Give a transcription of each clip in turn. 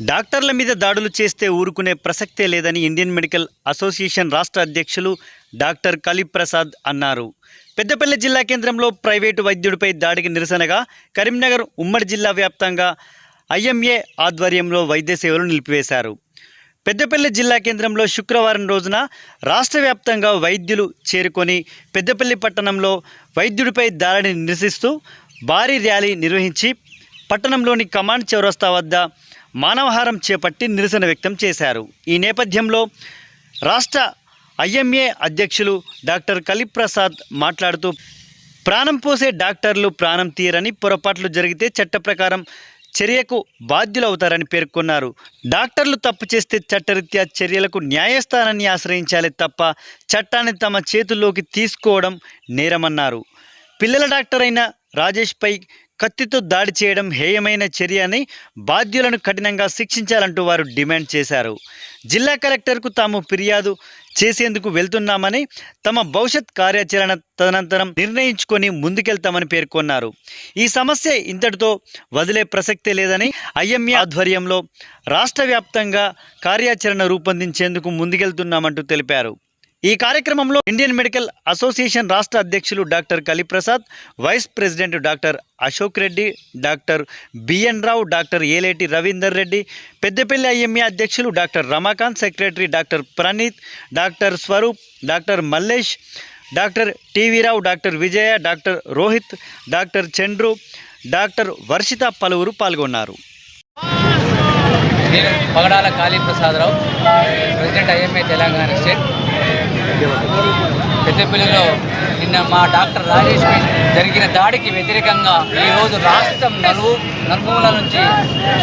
డాక్టర్ల మీద దాడులు చేస్తే ఊరుకునే ప్రసక్తే లేదని ఇండియన్ మెడికల్ అసోసియేషన్ రాష్ట్ర అధ్యక్షులు డాక్టర్ కలిప్రసాద్ అన్నారు. పెద్దపల్లి జిల్లా కేంద్రంలో ప్రైవేటు వైద్యుడిపై దాడికి నిరసనగా కరీంనగర్ ఉమ్మడి జిల్లా వ్యాప్తంగా ఐఎంఏ ఆధ్వర్యంలో వైద్య సేవలు నిలిపివేశారు. పెద్దపల్లి జిల్లా కేంద్రంలో శుక్రవారం రోజున రాష్ట్ర వ్యాప్తంగా వైద్యులు చేరుకొని పెద్దపల్లి పట్టణంలో వైద్యుడిపై దాడిని నిరసిస్తూ భారీ ర్యాలీ నిర్వహించి పట్టణంలోని కమాండ్ చౌరస్తా వద్ద మానవహారం చేపట్టి నిరసన వ్యక్తం చేశారు. ఈ నేపథ్యంలో రాష్ట్ర ఐఎంఏ అధ్యక్షులు డాక్టర్ కలిప్రసాద్ మాట్లాడుతూ ప్రాణం పోసే డాక్టర్లు ప్రాణం తీయరని పొరపాట్లు జరిగితే చట్ట ప్రకారం చర్యకు బాధ్యులవుతారని పేర్కొన్నారు. డాక్టర్లు తప్పు చేస్తే చట్టరీత్యా చర్యలకు న్యాయస్థానాన్ని ఆశ్రయించాలి తప్ప చట్టాన్ని తమ చేతుల్లోకి తీసుకోవడం నేరమన్నారు. పిల్లల డాక్టర్ అయిన రాజేష్పై కత్తితో దాడి చేయడం హేయమైన చర్య అని బాధ్యులను కఠినంగా శిక్షించాలంటూ వారు డిమాండ్ చేశారు. జిల్లా కలెక్టర్కు తాము ఫిర్యాదు చేసేందుకు వెళ్తున్నామని తమ భవిష్యత్ కార్యాచరణ తదనంతరం నిర్ణయించుకొని ముందుకెళ్తామని పేర్కొన్నారు. ఈ సమస్య ఇంతటితో వదిలే ప్రసక్తే లేదని ఐఎంఏ ఆధ్వర్యంలో రాష్ట్ర వ్యాప్తంగా కార్యాచరణ రూపొందించేందుకు ముందుకెళ్తున్నామంటూ తెలిపారు. ఈ కార్యక్రమంలో ఇండియన్ మెడికల్ అసోసియేషన్ రాష్ట్ర అధ్యక్షులు doctor Kaliprasad vice president doctor Ashok Reddy doctor BN Rao doctor Eleti Ravinder Reddy Peddapalli IMA అధ్యక్షులు doctor Ramakant secretary doctor Praneeth doctor Swaroop doctor Mallesh doctor TV Rao doctor Vijaya doctor Rohit doctor Chandru doctor Varshitha పలువురు పాల్గొన్నారు. నేను పగడాల కాళీ Prasadarao president IMA Telangana state. పెద్దపల్లిలో నిన్న మా డాక్టర్ రాజేష్ జరిగిన దాడికి వ్యతిరేకంగా ఈరోజు రాష్ట్రం నలుగు నలుమూల నుంచి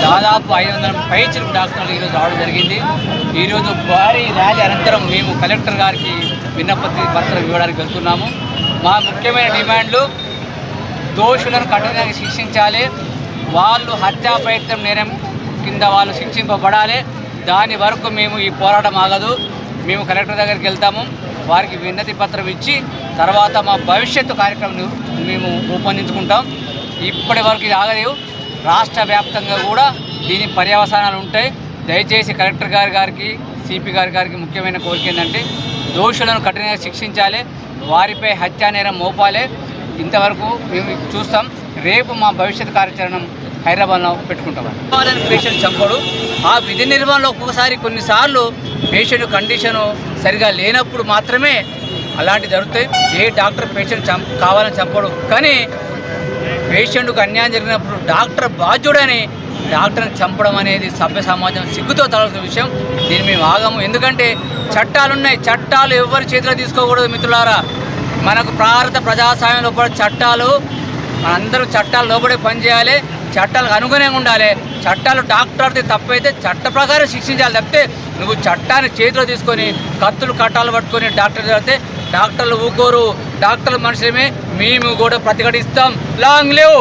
దాదాపు ఐదు వందల పైచిలకు డాక్టర్లు ఈరోజు రావడం జరిగింది. ఈరోజు భారీ ర్యాలీ అనంతరం మేము కలెక్టర్ గారికి విన్నపతి పత్రం ఇవ్వడానికి వెళ్తున్నాము. మా ముఖ్యమైన డిమాండ్లు దోషులను కఠినంగా శిక్షించాలి. వాళ్ళు హత్యా ప్రయత్నం నేరం కింద వాళ్ళు శిక్షింపబడాలి. దాని వరకు మేము ఈ పోరాటం ఆగదు. మేము కలెక్టర్ దగ్గరికి వెళ్తాము. వారికి విన్నతి పత్రం ఇచ్చి తర్వాత మా భవిష్యత్తు కార్యక్రమం మేము రూపొందించుకుంటాం. ఇప్పటి వరకు ఇది రాష్ట్ర వ్యాప్తంగా కూడా దీని పర్యవసానాలు ఉంటాయి. దయచేసి కలెక్టర్ గారి గారికి సిపి గారి గారికి ముఖ్యమైన కోరిక ఏంటంటే దోషులను కఠినంగా శిక్షించాలి. వారిపై హత్యా నేరం మోపాలి. ఇంతవరకు మేము చూస్తాం. రేపు మా భవిష్యత్ కార్యాచరణ హైదరాబాద్లో పెట్టుకుంటాం వాళ్ళని పేషెంట్ చంపడు. ఆ విధి నిర్వహణలో ఒక్కొక్కసారి కొన్నిసార్లు పేషెంట్ కండిషను సరిగా లేనప్పుడు మాత్రమే అలాంటి జరుగుతాయి. ఏ డాక్టర్ పేషెంట్ చం కావాలని చంపడు. కానీ పేషెంట్కు అన్యాయం జరిగినప్పుడు డాక్టర్ బాధ్యుడని డాక్టర్ని చంపడం అనేది సభ్య సమాజం సిగ్గుతో తలసిన విషయం. దీన్ని మేము ఆగము. ఎందుకంటే చట్టాలు ఉన్నాయి చట్టాలు ఎవరి చేతిలో తీసుకోకూడదు మిత్రులారా. మనకు భారత ప్రజాస్వామ్యంలో కూడా చట్టాలు మనందరూ చట్టాలు లోబడి పనిచేయాలి చట్టాలకు అనుగుణంగా ఉండాలి. చట్టాలు డాక్టర్ది తప్పైతే చట్ట ప్రకారం శిక్షించాలి తప్పితే నువ్వు చట్టాన్ని చేతిలో తీసుకొని కత్తులు కట్టాలు పట్టుకొని డాక్టర్ చదివితే డాక్టర్లు ఊకోరు. డాక్టర్లు మనుషులమే మేము కూడా ప్రతిఘటిస్తాం. లాంగ్ లేవు.